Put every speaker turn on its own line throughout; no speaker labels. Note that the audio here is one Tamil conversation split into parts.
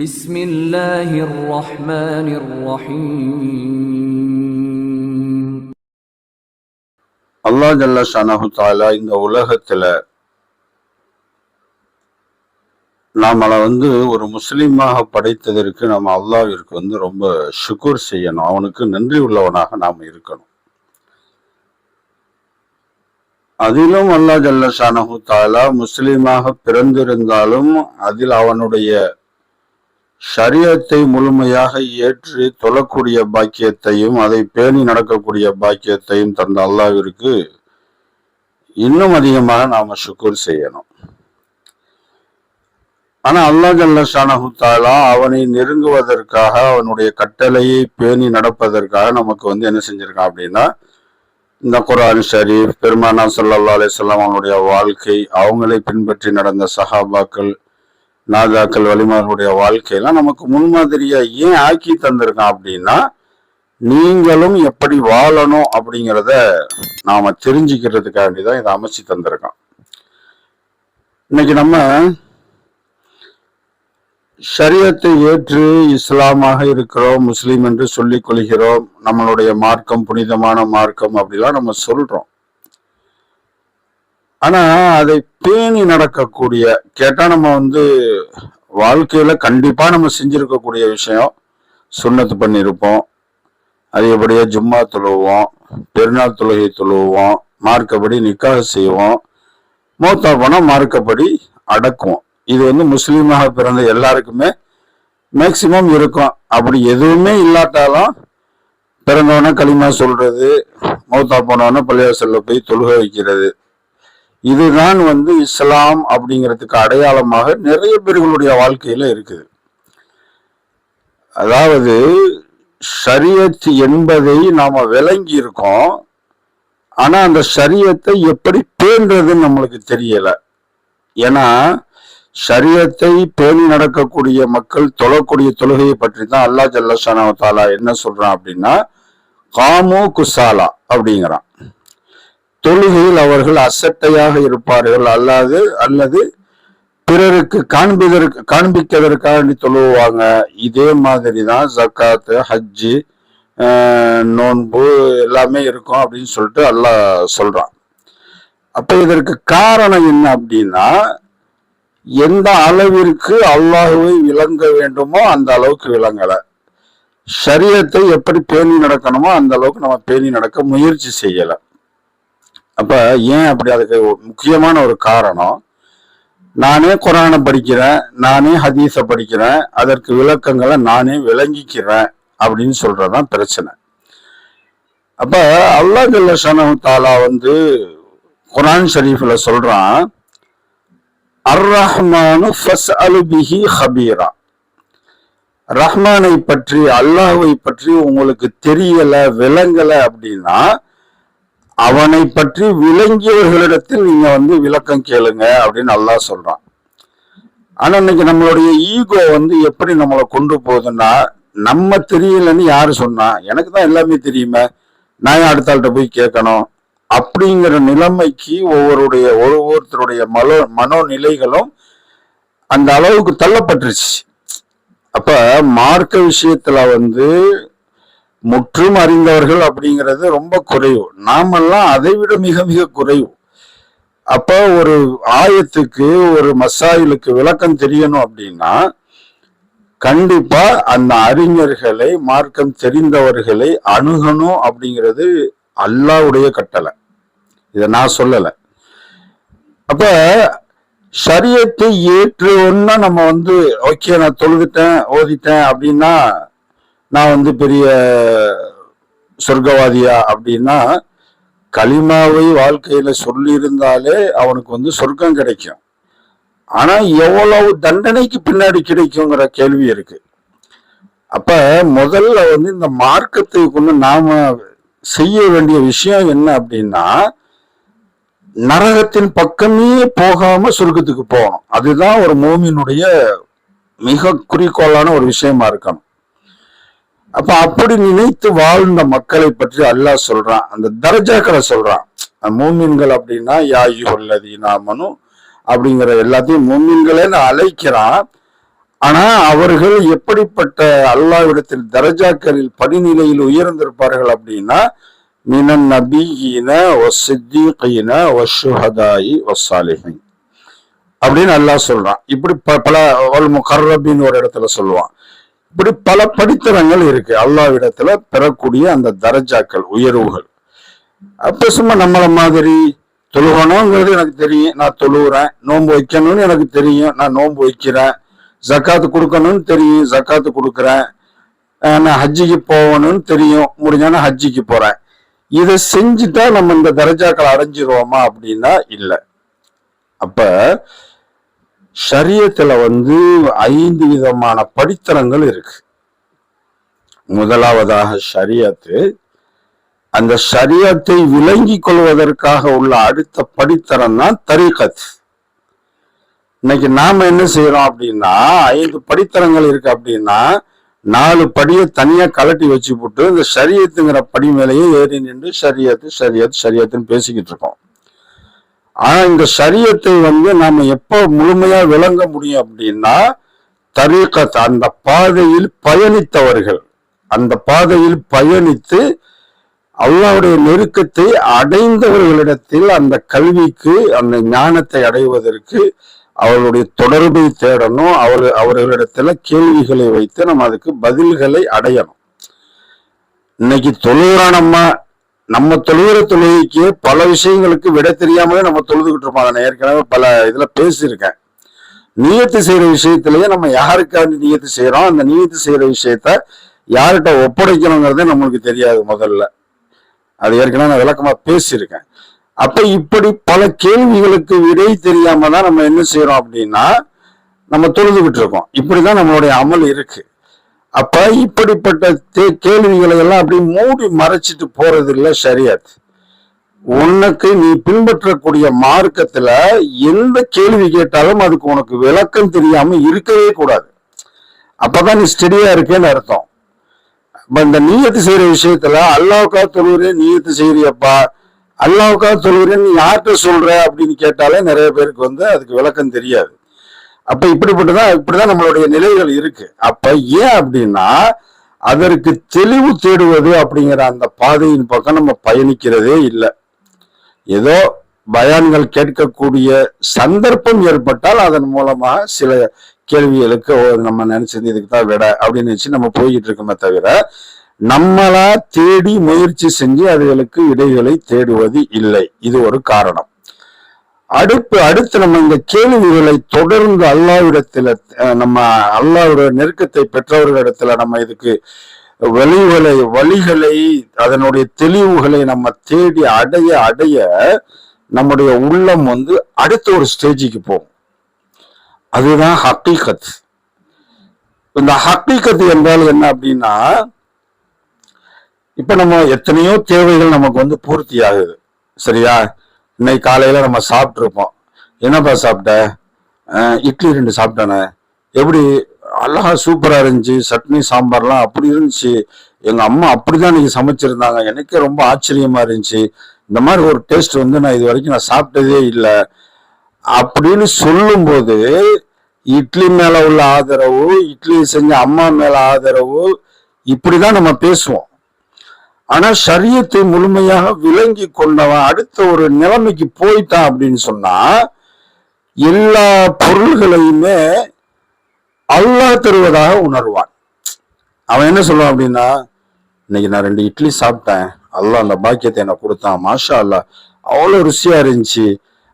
بسم الله الرحمن الرحيم
அல்லாஹ் ஜல்ல ஷானஹு தாலா இந்த உலகத்துல நாமளை வந்து ஒரு முஸ்லீமாக படைத்ததற்கு நம்ம அல்லாஹ்விற்கு வந்து ரொம்ப ஷுக்கூர் செய்யணும் அவனுக்கு நன்றி உள்ளவனாக நாம் இருக்கணும் அதிலும் அல்லாஹ் ஜல்ல ஷானஹு தாலா முஸ்லீமாக பிறந்திருந்தாலும் அதில் அவனுடைய ஷரியத்தை முழுமையாக ஏற்று தொழக்கூடிய பாக்கியத்தையும் அதை பேணி நடக்கக்கூடிய பாக்கியத்தையும் தந்த அல்லாவிற்கு இன்னும் அதிகமாக நாம சுக்கூர் செய்யணும். ஆனா அல்லாஹ் ஜல்ல அவனை நெருங்குவதற்காக அவனுடைய கட்டளையை பேணி நடப்பதற்காக நமக்கு வந்து என்ன செஞ்சிருக்கான் அப்படின்னா இந்த குரான் ஷரீஃப் பெருமானா சல்லா அலைஹி அவனுடைய வாழ்க்கை அவங்களை பின்பற்றி நடந்த சஹாபாக்கள் நாதாக்கள் வலிமார்களுடைய வாழ்க்கையெல்லாம் நமக்கு முன்மாதிரியா ஏன் ஆக்கி தந்திருக்கான் அப்படின்னா நீங்களும் எப்படி வாழணும் அப்படிங்கிறத நாம தெரிஞ்சுக்கிறதுக்காண்டி தான் இதை அமைச்சு தந்திருக்கான். இன்னைக்கு நம்ம ஷரியத்தை ஏற்று இஸ்லாமாக இருக்கிறோம் முஸ்லீம் என்று சொல்லிக் கொள்கிறோம் நம்மளுடைய மார்க்கம் புனிதமான மார்க்கம் அப்படிலாம் நம்ம சொல்றோம். ஆனா அதை பேணி நடக்கக்கூடிய கேட்டா நம்ம வந்து வாழ்க்கையில கண்டிப்பா நம்ம செஞ்சிருக்கக்கூடிய விஷயம் சுண்ணத்து பண்ணியிருப்போம் அதிகப்படியாக ஜும்மா தொழுவோம் பெருநாள் தொழுகை தொழுவோம் மார்க்கப்படி நிக்காக செய்வோம். மூத்தா போனா மார்க்கப்படி அடக்குவோம். இது வந்து முஸ்லீமாக பிறந்த எல்லாருக்குமே மேக்சிமம் இருக்கும். அப்படி எதுவுமே இல்லாட்டாலும் பிறந்தவன களிமா சொல்றது மௌத்தா போனவன பள்ளிவாசல்ல போய் தொழுக வைக்கிறது. இதுதான் வந்து இஸ்லாம் அப்படிங்கிறதுக்கு அடையாளமாக நிறைய பேர்களுடைய வாழ்க்கையில இருக்குது. அதாவது சரியத் என்பதை நாம விளங்கி இருக்கோம் ஆனா அந்த சரியத்தை எப்படி பேன்றதுன்னு நம்மளுக்கு தெரியல. ஏன்னா சரியத்தை பேணி நடக்கக்கூடிய மக்கள் தொழக்கூடிய தொழுகையை பற்றி தான் அல்லா ஜல்லஷானா தாலா என்ன சொல்றான் அப்படின்னா காமோ குசாலா அப்படிங்கிறான். தொழுகையில் அவர்கள் அசட்டையாக இருப்பார்கள். அல்லாது அல்லது பிறருக்கு காண்பதற்கு காண்பிக்கதற்காக வேண்டி தொழுவாங்க இதே மாதிரி தான் ஜக்காத்து ஹஜ்ஜு நோன்பு எல்லாமே இருக்கும் அப்படின்னு சொல்லிட்டு அல்லாஹ் சொல்றான். அப்ப இதற்கு காரணம் என்ன அப்படின்னா எந்த அளவிற்கு அல்லாஹுவை விளங்க வேண்டுமோ அந்த அளவுக்கு விளங்கல. சரியத்தை எப்படி பேணி நடக்கணுமோ அந்த அளவுக்கு நம்ம பேணி நடக்க முயற்சி செய்யலை. அப்ப ஏன் அப்படி அதுக்கு ஒரு முக்கியமான ஒரு காரணம்? நானே குரானை படிக்கிறேன் நானே ஹதீஸை படிக்கிறேன் அதற்கு விளக்கங்களை நானே விளங்கிக்கிறேன் அப்படின்னு சொல்றதுதான் பிரச்சனை. அப்ப அல்லாஹ் ஜல்லஷானு தாலா வந்து குரான் ஷரீஃப்ல சொல்றான் அர் ரஹ்மானு ஃபஸ்அலு பிஹி ஹபீரா. ரஹ்மானை பற்றி அல்லாஹை பற்றி உங்களுக்கு தெரியல விளங்கல அப்படின்னா அவனை பற்றி விளங்கியவர்களிடத்தில் நீங்க வந்து விளக்கம் கேளுங்க அப்படின்னு நல்லா சொல்றான். ஆனா இன்னைக்கு நம்மளுடைய ஈகோ வந்து எப்படி நம்மளை கொண்டு போகுதுன்னா நம்ம தெரியலன்னு யாரு சொன்னா எனக்கு தான் எல்லாமே தெரியுமே நான் அடுத்த ஆள்கிட்ட போய் கேட்கணும்? அப்படிங்கிற நிலைமைக்கு ஒவ்வொருடைய ஒவ்வொருத்தருடைய மனோ மனோநிலைகளும் அந்த அளவுக்கு தள்ளப்பட்டுருச்சு. அப்ப மார்க்க விஷயத்துல வந்து முற்றும் அறிந்தவர்கள் அப்படிங்கிறது ரொம்ப குறைவு. நாமெல்லாம் அதை விட மிக மிக குறைவு. அப்ப ஒரு ஆயத்துக்கு ஒரு மசாயிலுக்கு விளக்கம் தெரியணும் அப்படின்னா கண்டிப்பா அந்த அறிஞர்களை மார்க்கம் தெரிந்தவர்களை அணுகணும் அப்படிங்கிறது அல்லாவுடைய கட்டளை. இதை நான் சொல்லலை. அப்ப சரியத்தை ஏற்றுன்னா நம்ம வந்து ஓகே நான் தொழுதுட்டேன் ஓதிட்டேன் அப்படின்னா நான் வந்து பெரிய சொர்க்கவாதியா அப்படின்னா களிமாவை வாழ்க்கையில சொல்லி இருந்தாலே அவனுக்கு வந்து சொர்க்கம் கிடைக்கும். ஆனா எவ்வளவு தண்டனைக்கு பின்னாடி கிடைக்குங்கிற கேள்வி இருக்கு. அப்ப முதல்ல வந்து இந்த மார்க்கத்தை கொண்டு நாம செய்ய வேண்டிய விஷயம் என்ன அப்படின்னா நரகத்தின் பக்கமே போகாம சொர்க்கத்துக்கு போகணும். அதுதான் ஒரு மோமினுடைய மிக குறிக்கோளான ஒரு விஷயமா இருக்கணும். அப்ப அப்படி நினைத்து வாழ்ந்த மக்களை பற்றி அல்லாஹ் சொல்றான். அந்த தர்ஜாக்களை சொல்றான். மூமின்கள் அப்படின்னா யாயு உள்ளதி நாமனும் அப்படிங்கிற எல்லாத்தையும் மூமின்களேன்னு அழைக்கிறான். ஆனா அவர்கள் எப்படிப்பட்ட அல்லாவிடத்தில் தரஜாக்களில் படிநிலையில் உயர்ந்திருப்பார்கள் அப்படின்னா மினன் நபீன ஒசித்தீன ஒஷுஹதாயி ஒசாலிஹின் அப்படின்னு அல்லாஹ் சொல்றான். இப்படி ப- பல முகர்ரபின்னு ஒரு இடத்துல சொல்லுவான். இப்படி பல படித்தரங்கள் இருக்கு. அல்லாவிடத்துல பெறக்கூடிய அந்த தரஜாக்கள் உயர்வுகள். அப்ப சும்மா நம்மள மாதிரி தொழுகணுங்கிறது எனக்கு தெரியும். நான் தொழுகிறேன் நோன்பு வைக்கணும்னு எனக்கு தெரியும். நான் நோன்பு வைக்கிறேன். ஜக்காத்து கொடுக்கணும்னு தெரியும். ஜக்காத்து கொடுக்குறேன். நான் ஹஜ்ஜிக்கு போகணும்னு தெரியும். முடிஞ்சானா ஹஜ்ஜிக்கு போறேன். இதை செஞ்சுட்டா நம்ம இந்த தரஜாக்களை அடைஞ்சிருவோமா அப்படின்னா இல்லை. அப்ப சரியத்தில் வந்து ஐந்து விதமான படித்தரங்கள் இருக்கு. முதலாவதாக ஷரியத்து. அந்த ஷரியத்தை விளங்கி கொள்வதற்காக உள்ள அடுத்த படித்தரம் தான் தரீகத். இன்னைக்கு நாம என்ன செய்யறோம் அப்படின்னா ஐந்து படித்தரங்கள் இருக்கு அப்படின்னா நாலு படியை தனியா கலட்டி வச்சு போட்டு இந்த சரியத்துங்கிற படி மேலேயே ஏறி நின்று சரியத்து சரியத்து சரியத்துன்னு பேசிக்கிட்டு இருக்கோம். ஆனா இந்த சரியத்தை வந்து நாம எப்ப முழுமையா விளங்க முடியும் அப்படின்னா தரீக்கத் அந்த பாதையில் பயணித்தவர்கள். அந்த பாதையில் பயணித்து அல்லாவுடைய நெருக்கத்தை அடைந்தவர்களிடத்தில் அந்த கல்விக்கு அந்த ஞானத்தை அடைவதற்கு அவர்களுடைய தொடர்பை தேடணும். அவர் அவர்களிடத்துல கேள்விகளை வைத்து நம்ம அதுக்கு பதில்களை அடையணும். இன்னைக்கு தொழுகிறா நம்ம தொழுகிற தொழுகைக்கு பல விஷயங்களுக்கு விட தெரியாமலே நம்ம தொழுதுகிட்டு இருப்போம். அதை நான் ஏற்கனவே பல இதுல பேசியிருக்கேன். நியத்து செய்யற விஷயத்திலேயே நம்ம யாருக்காண்டி நியத்து செய்யறோம் அந்த நியத்து செய்யற விஷயத்த யார்கிட்ட ஒப்படைக்கணுங்கிறதே நம்மளுக்கு தெரியாது முதல்ல. அது ஏற்கனவே நான் விளக்கமா பேசியிருக்கேன். அப்ப இப்படி பல கேள்விகளுக்கு விடை தெரியாம தான் நம்ம என்ன செய்யறோம் அப்படின்னா நம்ம தொழுதுகிட்டு இருக்கோம். இப்படிதான் நம்மளுடைய அமல் இருக்கு. அப்ப இப்படிப்பட்ட தே- கேள்விகளை எல்லாம் அப்படி மூடி மறைச்சிட்டு போறது இல்லை சரியாது உனக்கு நீ பின்பற்றக்கூடிய மார்க்கத்துல எந்த கேள்வி கேட்டாலும் அதுக்கு உனக்கு விளக்கம் தெரியாம இருக்கவே கூடாது. அப்பதான் நீ ஸ்டெடியா இருக்கேன்னு அர்த்தம். அப்ப இந்த நீயத்து செய்யற விஷயத்துல அல்லாவுக்கா தொழுகிறேன் நீயத்து செய்யறியப்பா அல்லாவுக்கா தொழுகிறேன் நீ யார்கிட்ட சொல்ற? அப்படின்னு கேட்டாலே நிறைய பேருக்கு வந்து அதுக்கு விளக்கம் தெரியாது. அப்ப இப்படிப்பட்டதான் இப்படிதான் நம்மளுடைய நிலைகள் இருக்கு. அப்ப ஏன் அப்படின்னா அதற்கு தெளிவு தேடுவது அப்படிங்கிற அந்த பாதையின் பக்கம் நம்ம பயணிக்கிறதே இல்லை. ஏதோ பயான்கள் கேட்கக்கூடிய சந்தர்ப்பம் ஏற்பட்டால் அதன் மூலமா சில கேள்விகளுக்கு நம்ம நினைச்சது இதுக்கு தான் விட அப்படின்னு நினைச்சு நம்ம போய்கிட்டு இருக்கோமே தவிர நம்மளா தேடி முயற்சி செஞ்சு அதுகளுக்கு இடைகளை தேடுவது இல்லை. இது ஒரு காரணம். அடுத்து அடுத்து நம்ம இந்த கேள்விகளை தொடர்ந்து அல்லாவிடத்துல நம்ம அல்லாவோட நெருக்கத்தை பெற்றவர்களிடத்துல நம்ம இதுக்கு வழிகளை வழிகளை அதனுடைய தெளிவுகளை நம்ம தேடி அடைய அடைய நம்முடைய உள்ளம் வந்து அடுத்த ஒரு ஸ்டேஜுக்கு போகும். அதுதான் ஹக்கீகத். இந்த ஹக்கீகத் என்றால் என்ன அப்படின்னா இப்ப நம்ம எத்தனையோ தேவைகள் நமக்கு வந்து பூர்த்தி ஆகுது சரியா? இன்னைக்கு காலையில நம்ம சாப்பிட்ருப்போம் என்னப்பா சாப்பிட்ட? இட்லி ரெண்டு சாப்பிட்டானே. எப்படி அழகா சூப்பரா இருந்துச்சு சட்னி சாம்பார்லாம் அப்படி இருந்துச்சு. எங்க அம்மா அப்படிதான் இன்னைக்கு சமைச்சிருந்தாங்க. எனக்கே ரொம்ப ஆச்சரியமா இருந்துச்சு. இந்த மாதிரி ஒரு டேஸ்ட் வந்து நான் இது வரைக்கும் நான் சாப்பிட்டதே இல்லை. அப்படின்னு சொல்லும்போது இட்லி மேல உள்ள ஆதரவு இட்லி செஞ்ச அம்மா மேல ஆதரவு இப்படிதான் நம்ம பேசுவோம். ஆனா சரியத்தை முழுமையாக விளங்கி கொண்டவன் அடுத்த ஒரு நிலைமைக்கு போயிட்டான் அப்படின்னு சொன்னா எல்லா பொருள்களையுமே அல்லாஹ் தருவதாக உணர்வான். அவன் என்ன சொல்லுவான் அப்படின்னா இன்னைக்கு நான் ரெண்டு இட்லி சாப்பிட்டேன். அல்லாஹ் அந்த பாக்கியத்தை எனக்கு கொடுத்தான். மாஷா அல்லாஹ் அவ்வளோ ருசியா இருந்துச்சு.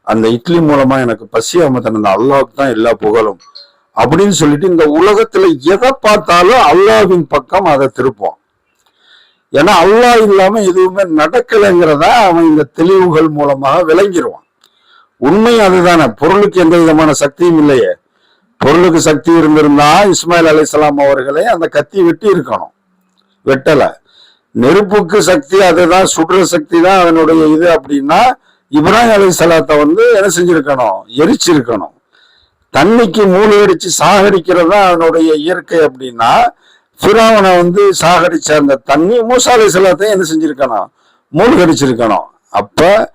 அந்த இட்லி மூலமா எனக்கு பசி அமர்த்தின அந்த அல்லாஹ்வுக்கு தான் எல்லா புகழும். அப்படின்னு சொல்லிட்டு இந்த உலகத்துல எதை பார்த்தாலும் அல்லாவின் பக்கம் அதை திருப்போம் ஏன்னா அல்லாஹ் இல்லாம எதுவுமே நடக்கலைங்கிறத அவன் இந்த தெளிவுகள் மூலமாக விளங்கிடுவான். உண்மை அதுதானே. பொருளுக்கு எந்த விதமான சக்தியும் இல்லையே. பொருளுக்கு சக்தி இருந்திருந்தா இஸ்மாயில் அலைஹிஸ்ஸலாம் அவர்களை அந்த கத்தி வெட்டி இருக்கணும். வெட்டல. நெருப்புக்கு சக்தி அதுதான் சுடுற சக்தி தான் அதனுடைய இது அப்படின்னா இப்ராஹிம் சலாத்தை வந்து என்ன செஞ்சிருக்கணும்? எரிச்சிருக்கணும். தண்ணிக்கு மூளையடிச்சு சாகடிக்கிறது தான் அதனுடைய இயற்கை அப்படின்னா சுராவனை வந்து சாகடிச்ச அந்த தண்ணி மூசா அலைஹிஸ்ஸலாத்தையும் என்ன செஞ்சிருக்கணும்? மூழ்கடிச்சிருக்கணும். அப்ப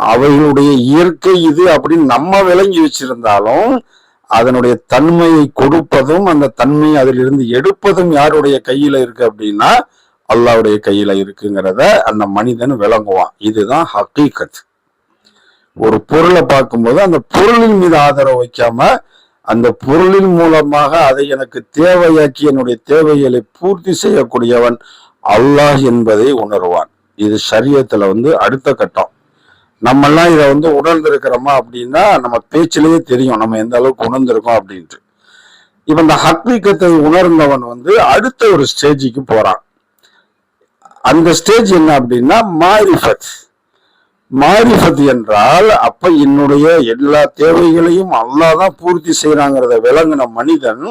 அவைகளுடைய இயற்கை இது அப்படின்னு நம்ம விளங்கி வச்சிருந்தாலும் அதனுடைய தன்மையை கொடுப்பதும் அந்த தன்மையை அதிலிருந்து எடுப்பதும் யாருடைய கையில இருக்கு அப்படின்னா அல்லாவுடைய கையில இருக்குங்கிறத அந்த மனிதன் விளங்குவான். இதுதான் ஹக்கீகத். ஒரு பொருளை பார்க்கும்போது அந்த பொருளின் மீது ஆதரவு வைக்காம அந்த பொருளின் மூலமாக அதை எனக்கு தேவையாக்கி என்னுடைய தேவைகளை பூர்த்தி செய்யக்கூடியவன் அல்லாஹ் என்பதை உணர்வான். இது சரியத்துல வந்து அடுத்த கட்டம். நம்மெல்லாம் இதை வந்து உணர்ந்திருக்கிறோமா அப்படின்னா நம்ம பேச்சிலேயே தெரியும் நம்ம எந்த அளவுக்கு உணர்ந்திருக்கோம் அப்படின்ட்டு. இப்ப இந்த ஹக்ரீக்கத்தை உணர்ந்தவன் வந்து அடுத்த ஒரு ஸ்டேஜுக்கு போறான். அந்த ஸ்டேஜ் என்ன அப்படின்னா மாரிஃபத். மாரிஃபத் என்றால் அப்ப என்னுடைய எல்லா தேவைகளையும் அல்லாஹ் தான் பூர்த்தி செய்யறாங்கிறத விளங்கின மனிதன்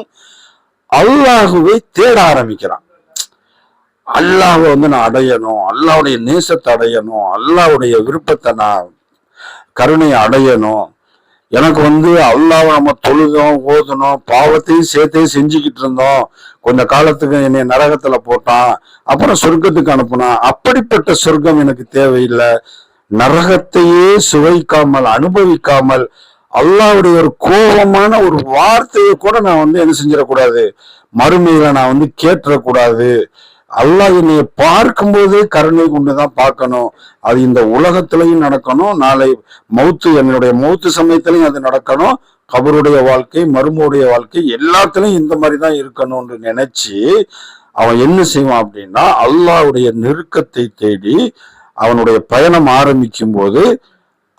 அல்லாஹுவை தேட ஆரம்பிக்கிறான். அல்லாஹை வந்து நான் அடையணும் அல்லாவுடைய நேசத்தை அடையணும் அல்லாஹ்வுடைய விருப்பத்தை நான் கருணையை அடையணும். எனக்கு வந்து அல்லாவை நம்ம தொழுதோம் ஓதணும் பாவத்தையும் சேர்த்தையும் செஞ்சுக்கிட்டு இருந்தோம். கொஞ்ச காலத்துக்கு என்னை நரகத்துல போட்டான் அப்புறம் சொர்க்கத்துக்கு அனுப்புனான். அப்படிப்பட்ட சொர்க்கம் எனக்கு தேவையில்லை. நரகத்தையே சுவைக்காமல் அனுபவிக்காமல் அல்லாவுடைய ஒரு கோபமான ஒரு வார்த்தையை கூட நான் வந்து என்ன செஞ்சிடக்கூடாது? மறுமையில நான் வந்து கேட்டுறக்கூடாது அல்லாஹ் என்னைய பார்க்கும்போதே கருணை கொண்டுதான் பார்க்கணும். அது இந்த உலகத்திலையும் நடக்கணும். நாளை மௌத்து என்னுடைய மௌத்து சமயத்திலையும் அது நடக்கணும். கபருடைய வாழ்க்கை மருமவுடைய வாழ்க்கை எல்லாத்துலயும் இந்த மாதிரி தான் இருக்கணும்னு நினைச்சு அவன் என்ன செய்வான் அப்படின்னா அல்லாவுடைய நெருக்கத்தை தேடி அவனுடைய பயணம் ஆரம்பிக்கும் போது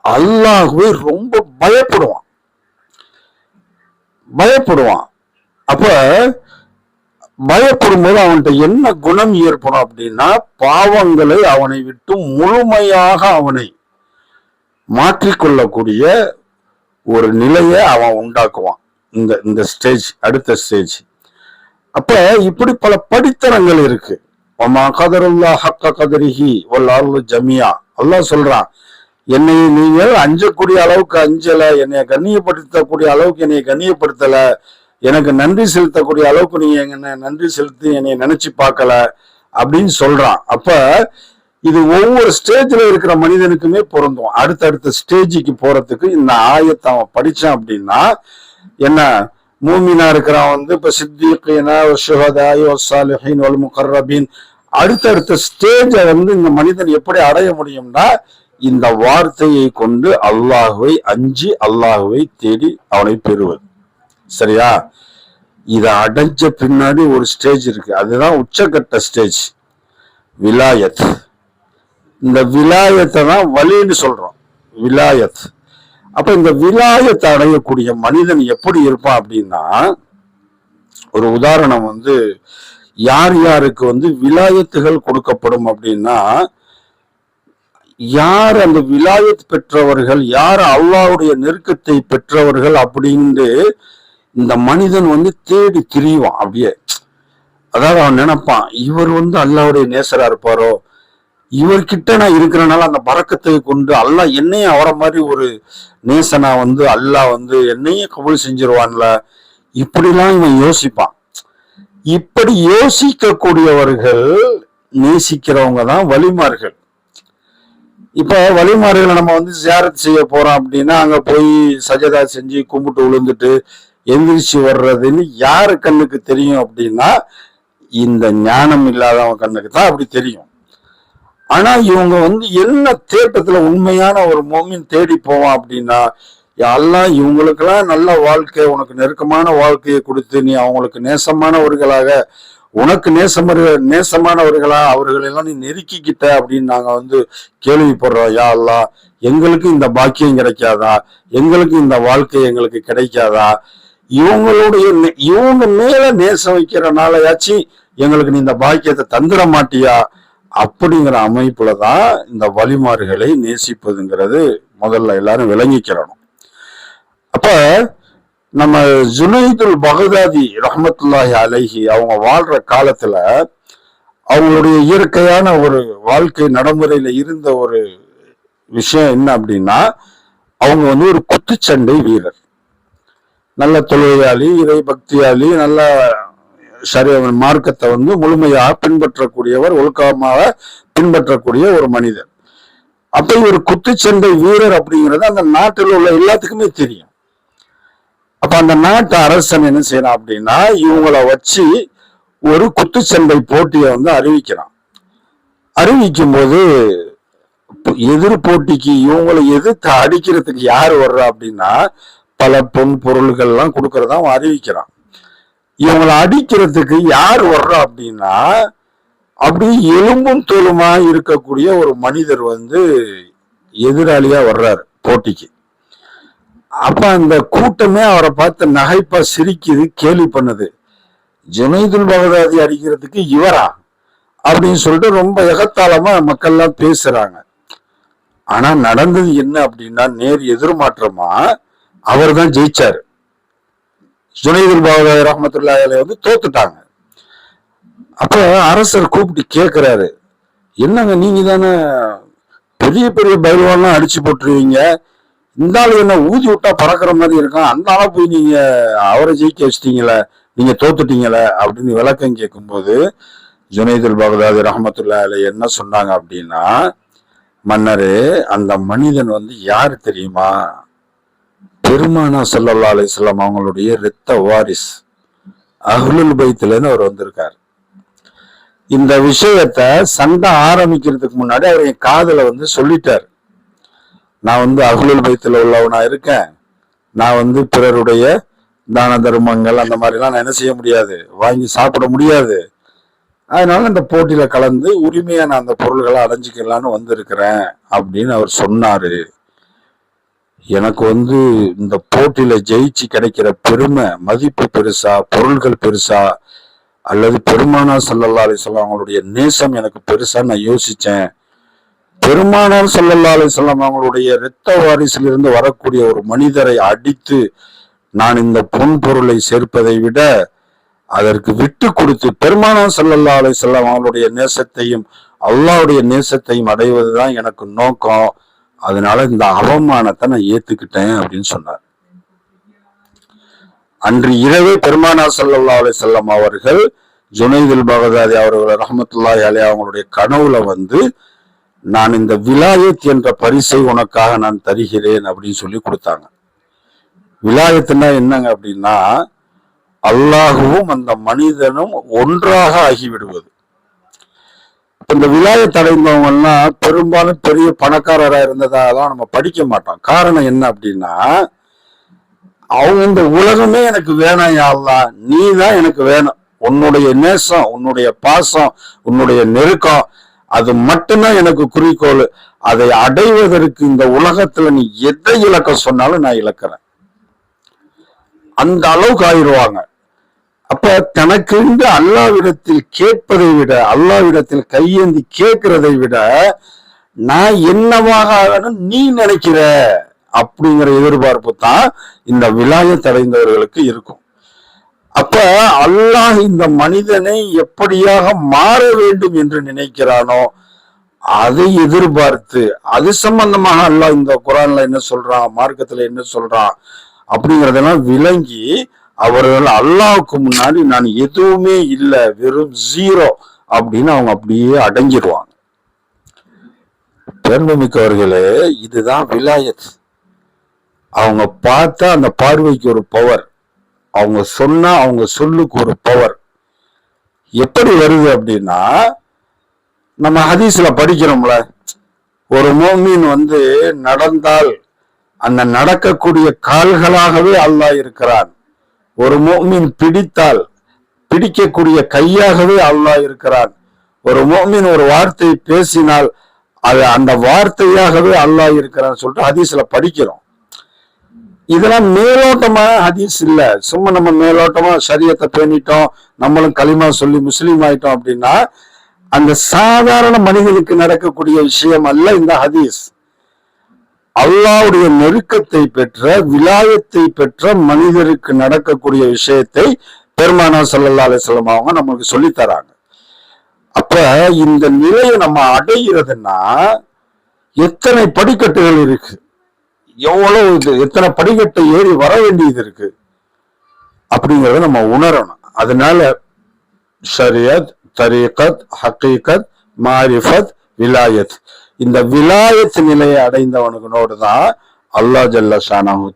அல்லாஹுவே ரொம்ப பயப்படுவான். பயப்படுவான். அப்ப பயப்படும் போது அவன்கிட்ட என்ன குணம் ஏற்படும் அப்படின்னா பாவங்களை அவனை விட்டு முழுமையாக அவனை மாற்றிக்கொள்ளக்கூடிய ஒரு நிலையை அவன் உண்டாக்குவான். இந்த இந்த ஸ்டேஜ் அடுத்த ஸ்டேஜ் அப்ப இப்படி பல படித்தரங்கள் இருக்கு. ஒமா கதருல்லா ஹக்க கதரிஹி ஒல் அருள் ஜமியா அல்லாஹ் சொல்றான் என்னை நீங்கள் அஞ்சக்கூடிய அளவுக்கு அஞ்சல என்னை கண்ணியப்படுத்தக்கூடிய அளவுக்கு என்னை கண்ணியப்படுத்தல. எனக்கு நன்றி செலுத்தக்கூடிய அளவுக்கு நீங்க என்ன நன்றி செலுத்தி என்னை நினைச்சு பார்க்கல அப்படின்னு சொல்றான். அப்ப இது ஒவ்வொரு ஸ்டேஜ்ல இருக்கிற மனிதனுக்குமே பொருந்தும். அடுத்தடுத்த ஸ்டேஜுக்கு போறதுக்கு இந்த ஆயத்தை அவன் படிச்சான் அப்படின்னா என்ன? மூமினா இருக்கிறவன் வந்து இப்ப சித்திகீனா சுஹதாய் சாலிஹின் வல் முகர்ரபீன். அடுத்தடுத்த ஸ்டேஜை வந்து இந்த மனிதன் எப்படி அடைய முடியும்னா இந்த வார்த்தையை கொண்டு அல்லாஹுவை அஞ்சி அல்லாஹுவை தேடி அவனை பெறுவது. சரியா? இதை அடைஞ்ச பின்னாடி ஒரு ஸ்டேஜ் இருக்கு. அதுதான் உச்சக்கட்ட ஸ்டேஜ் விலாயத். இந்த விலாயத்தை தான் வலின்னு சொல்றோம். விலாயத். அப்ப இந்த விலாயத்தை அடையக்கூடிய மனிதன் எப்படி இருப்பான் அப்படின்னா ஒரு உதாரணம் வந்து யார் யாருக்கு வந்து விலாயத்துகள் கொடுக்கப்படும் அப்படின்னா யார் அந்த விலாயத் பெற்றவர்கள் யார் அல்லாவுடைய நெருக்கத்தை பெற்றவர்கள் அப்படின்ட்டு இந்த மனிதன் வந்து தேடி திரிவான் அப்படியே. அதாவது அவன் நினைப்பான் இவர் வந்து அல்லாவுடைய நேசரா இருப்பாரோ இவர்கிட்ட நான் இருக்கிறனால அந்த பறக்கத்தை கொண்டு அல்லாஹ் என்னையும் அவரை மாதிரி ஒரு நேசனா வந்து அல்லாஹ் வந்து என்னையும் கபூல் செஞ்சிருவான்ல? இப்படிலாம் இவன் யோசிப்பான். இப்படி யோசிக்கக்கூடியவர்கள் நேசிக்கிறவங்க தான் வலிமார்கள் இப்ப வழிமார்களை நம்ம வந்து ஜியாரத் செய்ய போறோம் அப்படின்னா அங்க போய் சஜதா செஞ்சு கும்பிட்டு விழுந்துட்டு எந்திரிச்சு வர்றதுன்னு யாரு கண்ணுக்கு தெரியும் அப்படின்னா இந்த ஞானம் இல்லாதவன் கண்ணுக்கு தான் அப்படி தெரியும். ஆனா இவங்க வந்து என்ன தேட்டத்துல உண்மையான ஒரு மோமின் தேடி போவான் அப்படின்னா எல்லாம் இவங்களுக்கெல்லாம் நல்ல வாழ்க்கை உனக்கு நெருக்கமான வாழ்க்கையை கொடுத்து நீ அவங்களுக்கு நேசமானவர்களாக உனக்கு நேசமரு நேசமானவர்களா அவர்களெல்லாம் நீ நெருக்கிக்கிட்ட அப்படின்னு நாங்க வந்து கேள்விப்படுறோம். யா அல்லா எங்களுக்கு இந்த பாக்கியம் கிடைக்காதா? எங்களுக்கு இந்த வாழ்க்கை எங்களுக்கு கிடைக்காதா? இவங்களுடைய இவங்க மேல நேசம் வைக்கிறனாலயாச்சும் எங்களுக்கு நீ இந்த பாக்கியத்தை தந்துட மாட்டியா? அப்படிங்கிற அமைப்புல தான் இந்த வழிமாறுகளை நேசிப்பதுங்கிறது முதல்ல எல்லாரும் விளங்கிக்கிறணும். அப்ப நம்ம ஜுனைதுல் பகதாதி ரஹமத்துல்லாஹி அலைஹி அவங்க வாழ்ற காலத்துல அவங்களுடைய இயற்கையான ஒரு வாழ்க்கை நடைமுறையில இருந்த ஒரு விஷயம் என்ன அப்படின்னா அவங்க வந்து ஒரு குத்துச்சண்டை வீரர். நல்ல தொழிலாளி இறை பக்தியாளி நல்ல சரி மார்க்கத்தை வந்து முழுமையாக பின்பற்றக்கூடியவர் ஒழுக்கமாக பின்பற்றக்கூடிய ஒரு மனிதர். அப்ப இவர் குத்துச்சண்டை வீரர் அப்படிங்கிறது அந்த நாட்டில் உள்ள எல்லாத்துக்குமே தெரியும். அப்ப அந்த நாட்டு அரசன் என்ன செய்யறான் அப்படின்னா இவங்கள வச்சு ஒரு குத்துச்சண்டை போட்டியை வந்து அறிவிக்கிறான். அறிவிக்கும் போது எதிர் போட்டிக்கு இவங்களை எதிர்த்து அடிக்கிறதுக்கு யார் வர்றா அப்படின்னா பல பொன் பொருள்கள்லாம் கொடுக்கறதா அவன் அறிவிக்கிறான். இவங்களை அடிக்கிறதுக்கு யார் வர்றா அப்படின்னா அப்படி எலும்பும் தோலுமா இருக்கக்கூடிய ஒரு மனிதர் வந்து எதிராளியா வர்றாரு போட்டிக்கு. அப்ப அந்த கூட்டமே அவரை பார்த்து நகைப்பா சிரிக்குது கேலி பண்ணுது. ஜுனைதுல் பகதாதி அடிக்கிறதுக்கு இவரா அப்படின்னு சொல்லிட்டு ரொம்ப எகத்தாளமா மக்கள்லாம் பேசுறாங்க. ஆனா நடந்தது என்ன அப்படின்னா நேர் எதிர்மாற்றமா அவர் தான் ஜெயிச்சாரு. ஜுனைதுல் பகதாதி ரஹமத்துல்லா வந்து தோத்துட்டாங்க. அப்ப அரசர் கூப்பிட்டு கேட்குறாரு என்னங்க நீங்க தானே பெரிய பெரிய பயில்வான்லாம் அடிச்சு போட்டுருவீங்க. இந்த என்ன ஊதி விட்டா பறக்கிற மாதிரி இருக்கும் அந்த ஆளை போய் நீங்க அவரை ஜெயிக்க வச்சிட்டீங்களே நீங்க தோத்துட்டீங்களே அப்படின்னு விளக்கம் கேட்கும்போது ஜுனைதுல் பகதாதி ரஹமத்துல்லா அலை என்ன சொன்னாங்க அப்படின்னா மன்னரு அந்த மனிதன் வந்து யார் தெரியுமா? பெருமானா சல்லல்லா அலிஸ்லாம் அவங்களுடைய இரத்த வாரிஸ் அஹ்லுல் பைத்துலன்னு அவர் வந்திருக்கார். இந்த விஷயத்த சண்டை ஆரம்பிக்கிறதுக்கு முன்னாடி அவர் என் காதல வந்து சொல்லிட்டார். நான் வந்து அகுலுல் பைத்தில் உள்ளவனா இருக்கேன். நான் வந்து பிறருடைய தான தர்மங்கள் அந்த மாதிரிலாம் நான் என்ன செய்ய முடியாது. வாங்கி சாப்பிட முடியாது. அதனால இந்த போட்டியில கலந்து உரிமையா நான் அந்த பொருள்களை அடைஞ்சிக்கலான்னு வந்திருக்கிறேன் அப்படின்னு அவர் சொன்னாரு. எனக்கு வந்து இந்த போட்டியில ஜெயிச்சு கிடைக்கிற பெருமை மதிப்பு பெருசா பொருள்கள் பெருசா அல்லது பெருமானார் சல்லல்லா அலிஸ்லாம் அவங்களுடைய நேசம் எனக்கு பெருசா நான் யோசிச்சேன். பெருமானார் சல்லல்லா அலிஸ்லாம் அவங்களுடைய இரத்த வாரிசிலிருந்து வரக்கூடிய ஒரு மனிதரை அடித்து நான் இந்த பொன் பொருளை சேர்ப்பதை விட அதற்கு விட்டு கொடுத்து பெருமானார் சல்லல்லா அலிஸ்லாம் அவங்களுடைய நேசத்தையும் அல்லாவுடைய நேசத்தையும் அடைவதுதான் எனக்கு நோக்கம். அதனால இந்த அவமானத்தை நான் ஏத்துக்கிட்டேன் அப்படின்னு சொன்னார். அன்று இரவே பெருமானா சல்லா அலி செல்லம் அவர்கள் ஜுனைதுல் பகதாதி அவர்கள் ரஹமத்துல்லா அலி அவங்களுடைய கனவுல வந்து நான் இந்த விலாயத் என்ற பரிசை உனக்காக நான் தருகிறேன் அப்படின்னு சொல்லி கொடுத்தாங்க. விலாயத்துனா என்னங்க அப்படின்னா அல்லாஹுவும் அந்த மனிதனும் ஒன்றாக ஆகிவிடுவது. இந்த விலாயத் அடைந்தவங்கலாம் பெரும்பாலும் பெரிய பணக்காரராக இருந்ததாலாம் நம்ம படிக்க மாட்டோம். காரணம் என்ன அப்படின்னா அவங்க இந்த உலகமே எனக்கு வேணாம் யாழ்லாம் நீ தான் எனக்கு வேணும். உன்னுடைய நேசம் உன்னுடைய பாசம் உன்னுடைய நெருக்கம் அது மட்டும்தான் எனக்கு குறிக்கோள். அதை அடைவதற்கு இந்த உலகத்துல நீ எதை இழக்க சொன்னாலும் நான் இழக்கிறேன். அந்த அளவுக்கு ஆயிடுவாங்க அப்ப தனக்கென்று அல்லாவிடத்தில் கேட்பதை விட அல்லாவிடத்தில் கையேந்தி கேட்கிறதை விட நான் என்னவாக ஆகணும் நீ நினைக்கிற அப்படிங்கிற எதிர்பார்ப்பு தான் இந்த விலாயத் அடைந்தவர்களுக்கு இருக்கும். அப்ப அல்லாஹ் இந்த மனிதனை எப்படியாக மாற வேண்டும் என்று நினைக்கிறானோ அதை எதிர்பார்த்து அது சம்பந்தமாக அல்லாஹ் இந்த குரான்ல என்ன சொல்றான் மார்க்கத்துல என்ன சொல்றான் அப்படிங்கறதெல்லாம் விளங்கி அவர்கள் அல்லாவுக்கு முன்னாடி நான் எதுவுமே இல்லை வெறும் ஜீரோ அப்படின்னு அவங்க அப்படியே அடங்கிடுவாங்க. பெருமைமிக்கவர்களே இதுதான் விலாயத். அவங்க பார்த்தா அந்த பார்வைக்கு ஒரு பவர் அவங்க சொன்னா அவங்க சொல்லுக்கு ஒரு பவர் எப்படி வருது அப்படின்னா நம்ம ஹதீஸ்ல படிக்கிறோம்ல ஒரு மோமீன் வந்து நடந்தால் அந்த நடக்கக்கூடிய கால்களாகவே அல்லாஹ் இருக்கிறான். ஒரு மோமின் பிடித்தால் பிடிக்கக்கூடிய கையாகவே அல்லாஹ் இருக்கிறான். ஒரு மோமின் ஒரு வார்த்தை பேசினால் அது அந்த வார்த்தையாகவே அல்லாஹ் இருக்கிறான்னு சொல்லிட்டு ஹதீஸ்ல படிக்கிறோம். இதெல்லாம் மேலோட்டமா ஹதீஸ் இல்ல. சும்மா நம்ம மேலோட்டமா சரியத்தை பேணிட்டோம் நம்மளும் களிமா சொல்லி முஸ்லீம் ஆயிட்டோம் அப்படின்னா அந்த சாதாரண மனிதனுக்கு நடக்கக்கூடிய விஷயம் அல்ல இந்த ஹதீஸ். அல்லாவுடைய நெருக்கத்தை பெற்ற விலாயத்தை பெற்ற மனிதருக்கு நடக்கக்கூடிய விஷயத்தை பெருமானா சல்லல்லா அலிஸ்லாம் அவங்க நம்மளுக்கு சொல்லி தராங்க அப்ப இந்த நிலையை நம்ம அடைகிறதுன்னா எத்தனை படிக்கட்டுகள் இருக்கு? எவ்வளவு இது? எத்தனை படிக்கட்டை ஏறி வர வேண்டியது இருக்கு? அப்படிங்கறத நம்ம உணரணும். அதனால ஷரியத் தரீகத் ஹக்கீகத் மாரிஃபத் விலாயத். இந்த விலாயத்து நிலையை அடைந்தவனுக்குனோடு தான் அல்லாஹ் ஜல்ல ஷானஹு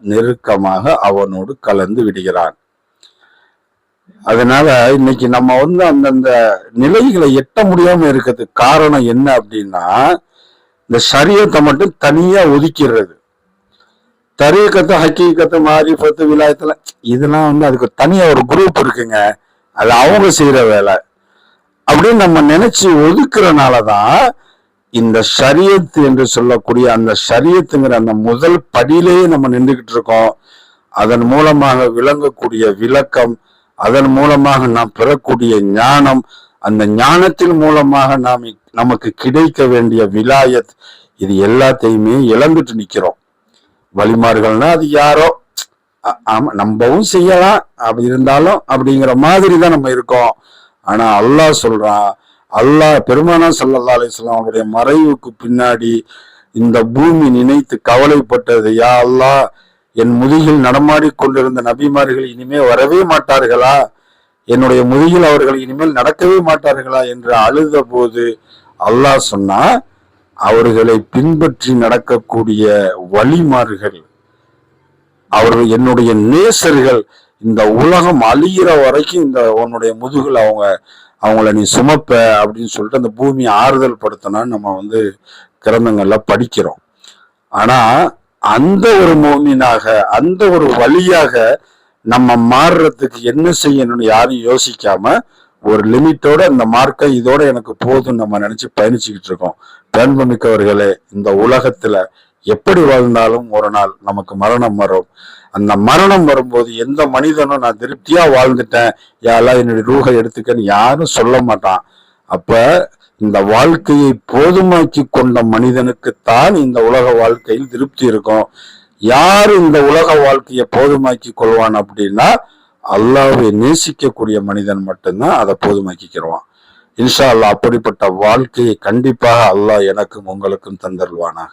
நெருக்கமாக அவனோடு கலந்து விடுகிறான். அதனால இன்னைக்கு நம்ம வந்து அந்தந்த நிலைகளை எட்ட முடியாம இருக்கிறதுக்கு காரணம் என்ன அப்படின்னா இந்த சரியத்தை மட்டும் தனியா ஒதுக்கிடுறது. தரீக்கத்து ஹக்கீக்கத்து மாரிஃபத்து விலாயத்துல இதெல்லாம் வந்து அதுக்கு தனியா ஒரு குரூப் இருக்குங்க. அது அவங்க செய்யற வேலை. அப்படின்னு நம்ம நினைச்சு ஒதுக்குறனாலதான் இந்த ஷரியத் என்று சொல்லக்கூடிய அந்த சரியத்துங்கிற அந்த முதல் படியிலேயே நம்ம நின்றுகிட்டு இருக்கோம். அதன் மூலமாக விளங்கக்கூடிய விளக்கம் அதன் மூலமாக நாம் பெறக்கூடிய ஞானம் அந்த ஞானத்தின் மூலமாக நாம் நமக்கு கிடைக்க வேண்டிய விலாயத் இது எல்லாத்தையுமே இழந்துட்டு நிக்கிறோம். வழிமார்கள்னா அது யாரோ ஆமா நம்பவும் செய்யலாம் அப்படி இருந்தாலும் அப்படிங்கிற மாதிரி தான் நம்ம இருக்கோம். ஆனா அல்லாஹ் சொல்றான் அல்லாஹ் பெருமானா சல்லா அலிஸ்லாம் அவருடைய மறைவுக்கு பின்னாடி இந்த பூமி நினைத்து கவலைப்பட்டது. யா அல்லாஹ் என் முதுகில் நடமாடி கொண்டிருந்த நபிமார்கள் இனிமே வரவே மாட்டார்களா? என்னுடைய முதுகில் அவர்கள் இனிமேல் நடக்கவே மாட்டார்களா? என்று அழுத போது அல்லாஹ் சொன்னா அவர்களை பின்பற்றி நடக்கக்கூடிய வழிமார்கள் அவர்கள் என்னுடைய நேசர்கள் இந்த உலகம் அழிகிற வரைக்கும் இந்த உன்னுடைய முதுகில் அவங்க அவங்கள நீ சுமப்ப அப்படின்னு சொல்லிட்டு அந்த பூமியை ஆறுதல் படுத்தணும்னு நம்ம வந்து கிரந்தங்கள்ல படிக்கிறோம். ஆனா அந்த ஒரு மோமினாக அந்த ஒரு வழியாக நம்ம மாறுறதுக்கு என்ன செய்யணும்னு யாரும் யோசிக்காம ஒரு லிமிட்டோட இந்த மார்க்கை இதோட எனக்கு போதும் நம்ம நினைச்சு பயணிச்சுக்கிட்டு இருக்கோம். பேன்பமிக்கவர்களே இந்த உலகத்துல எப்படி வாழ்ந்தாலும் ஒரு நாள் நமக்கு மரணம் வரும். அந்த மரணம் வரும்போது எந்த மனிதனும் நான் திருப்தியா வாழ்ந்துட்டேன். யாரெல்லாம் என்னுடைய ரூகை எடுத்துக்கன்னு யாரும் சொல்ல மாட்டான். அப்ப இந்த வாழ்க்கையை போதுமாக்கி கொண்ட மனிதனுக்குத்தான் இந்த உலக வாழ்க்கையில் திருப்தி இருக்கும். யார் இந்த உலக வாழ்க்கையை போதுமாக்கி கொள்வான் அப்படின்னா அல்லாவை நேசிக்கக்கூடிய மனிதன் மட்டும்தான் அதை போதுமாக்கிக்கிறவான் இன்ஷா அல்லாஹ் அப்படிப்பட்ட வாழ்க்கையை கண்டிப்பாக அல்லாஹ் எனக்கும் உங்களுக்கும் தந்தருவானாக